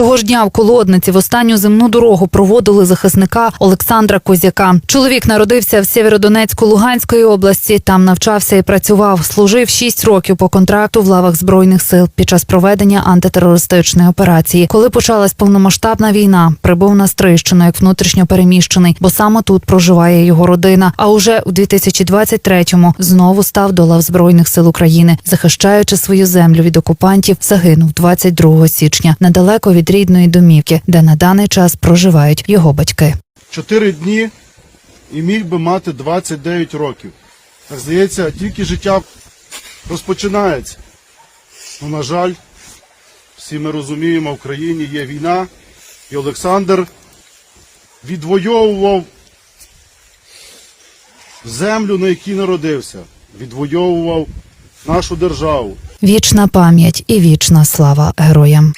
Того ж дня в колодниці в останню земну дорогу проводили захисника Олександра Козяка. Чоловік народився в Сєвєродонецьку Луганської області. Там навчався і працював. Служив 6 років по контракту в лавах збройних сил під час проведення антитерористичної операції. Коли почалась повномасштабна війна, прибув на Стрийщину як внутрішньо переміщений, бо саме тут проживає його родина. А уже у 2023-му знову став до лав збройних сил України, захищаючи свою землю від окупантів, загинув 22 січня недалеко від рідної домівки, де на даний час проживають його батьки. Чотири дні і міг би мати 29 років. Так здається, тільки життя розпочинається. Ну, на жаль, всі ми розуміємо, в країні є війна, і Олександр відвоював землю, на якій народився, відвоював нашу державу. Вічна пам'ять і вічна слава героям.